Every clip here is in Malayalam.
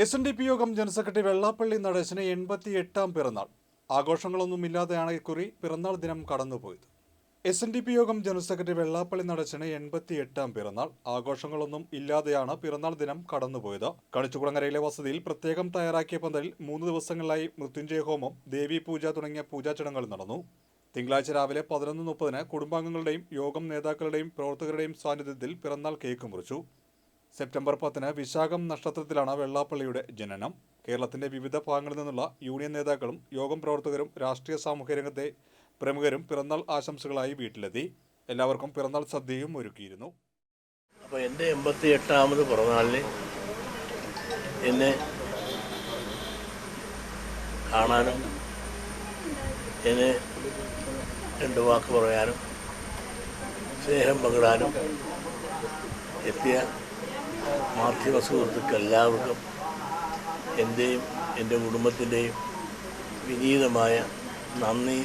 എസ് എൻ ഡി പി യോഗം ജനറൽ സെക്രട്ടറി വെള്ളാപ്പള്ളി നടേശന് എൺപത്തി എട്ടാം പിറന്നാൾ. ആഘോഷങ്ങളൊന്നുമില്ലാതെയാണ് ഇക്കുറി പിറന്നാൾ ദിനം കടന്നുപോയത്. എസ് എൻ ഡി പി യോഗം ജനറൽ സെക്രട്ടറി വെള്ളാപ്പള്ളി നടേശന് എൺപത്തി എട്ടാം പിറന്നാൾ. ആഘോഷങ്ങളൊന്നും ഇല്ലാതെയാണ് പിറന്നാൾ ദിനം കടന്നുപോയത്. കണിച്ചുകുളങ്ങരയിലെ വസതിയിൽ പ്രത്യേകം തയ്യാറാക്കിയ പന്തലിൽ മൂന്ന് ദിവസങ്ങളിലായി മൃത്യുഞ്ജയ ഹോമം ദേവി പൂജ തുടങ്ങിയ പൂജാ ചടങ്ങുകൾ നടന്നു. തിങ്കളാഴ്ച രാവിലെ പതിനൊന്ന് മുപ്പതിന് കുടുംബാംഗങ്ങളുടെയും യോഗം നേതാക്കളുടെയും പ്രവർത്തകരുടെയും സാന്നിധ്യത്തിൽ പിറന്നാൾ കേക്ക് മുറിച്ചു. സെപ്റ്റംബർ പത്തിന് വിശാഖം നക്ഷത്രത്തിലാണ് വെള്ളാപ്പള്ളിയുടെ ജനനം. കേരളത്തിന്റെ വിവിധ ഭാഗങ്ങളിൽ നിന്നുള്ള യൂണിയൻ നേതാക്കളും യോഗം പ്രവർത്തകരും രാഷ്ട്രീയ സാമൂഹ്യ രംഗത്തെ പ്രമുഖരും പിറന്നാൾ ആശംസകളായി വീട്ടിലെത്തി. എല്ലാവർക്കും പിറന്നാൾ സദ്യയും ഒരുക്കിയിരുന്നു. അപ്പോൾ എന്റെ എൺപത്തി എട്ടാമത് പിറന്നാളിന് എന്നെ കാണാനും എന്നെ രണ്ട് വാക്ക് പറയാനും സ്നേഹം പങ്കിടാനും എത്തിയ മാധ്യമ സുഹൃത്തുക്കൾ എല്ലാവർക്കും എന്റെയും എന്റെ കുടുംബത്തിന്റെയും വിനീതമായ നന്ദി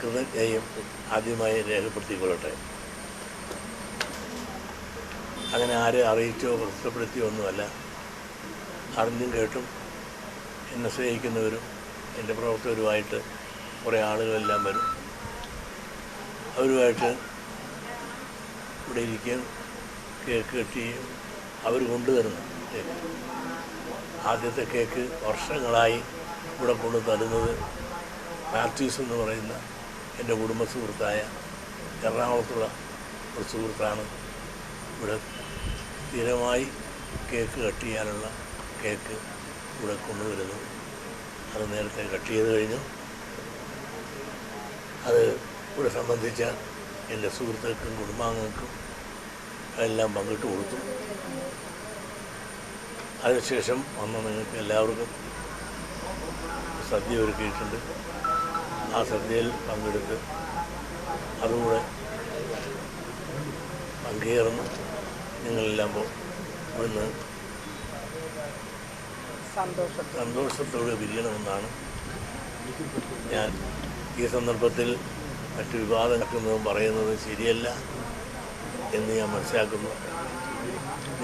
കൃതജ്ഞയും ആദ്യമായി രേഖപ്പെടുത്തിക്കൊള്ളട്ടെ. അങ്ങനെ ആരെ അറിയിച്ചോ പ്രശ്നപ്പെടുത്തിയോ ഒന്നുമല്ല അറിഞ്ഞും കേട്ടും എന്നെ സ്നേഹിക്കുന്നവരും എന്റെ പ്രവർത്തകരുമായിട്ട് കുറേ ആളുകളെല്ലാം വരും. അവരുമായിട്ട് ഇവിടെ ഇരിക്കുകയും കേക്ക് കെട്ടുകയും അവർ കൊണ്ടുവരുന്നു ആദ്യത്തെ കേക്ക് വർഷങ്ങളായി ഇവിടെ കൊണ്ടു തരുന്നത് മാത്യൂസ് എന്ന് പറയുന്ന എന്റെ കുടുംബ സുഹൃത്തായ എറണാകുളത്തുള്ള ഒരു സുഹൃത്താണ്. ഇവിടെ സ്ഥിരമായി കേക്ക് കട്ട് ചെയ്യാനുള്ള കേക്ക് ഇവിടെ കൊണ്ടുവരുന്നു. അത് നേരത്തെ കട്ട് ചെയ്ത് കഴിഞ്ഞു. അത് ഇവിടെ സംബന്ധിച്ച എന്റെ സുഹൃത്തുക്കൾക്കും കുടുംബാംഗങ്ങൾക്കും എല്ലാം പങ്കിട്ട് കൊടുത്തു. അതിനുശേഷം വന്ന നിങ്ങൾക്ക് എല്ലാവർക്കും സദ്യ ഒരുക്കിയിട്ടുണ്ട്. ആ സദ്യയിൽ പങ്കെടുത്ത് അതുകൂടെ പങ്കേറുന്നു നിങ്ങളെല്ലാം ഇവിടുന്ന് സന്തോഷത്തോടെ പിരിയണമെന്നാണ് ഞാൻ ഈ സന്ദർഭത്തിൽ മറ്റു വിവാദം നടക്കുന്നതും പറയുന്നതും ശരിയല്ല. എന്ന് ഞാൻ മനസ്സിലാക്കുന്നു.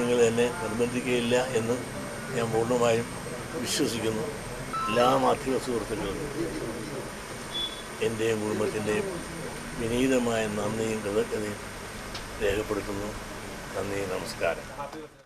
നിങ്ങൾ എന്നെ നിർബന്ധിക്കുകയില്ല എന്ന് ഞാൻ പൂർണമായും വിശ്വസിക്കുന്നു. എല്ലാ മാധ്യമ സുഹൃത്തുക്കളും എന്റെയും കുടുംബത്തിന്റെയും വിനീതമായ നന്ദിയും കൃതജ്ഞതയും രേഖപ്പെടുത്തുന്നു. നന്ദി നമസ്കാരം.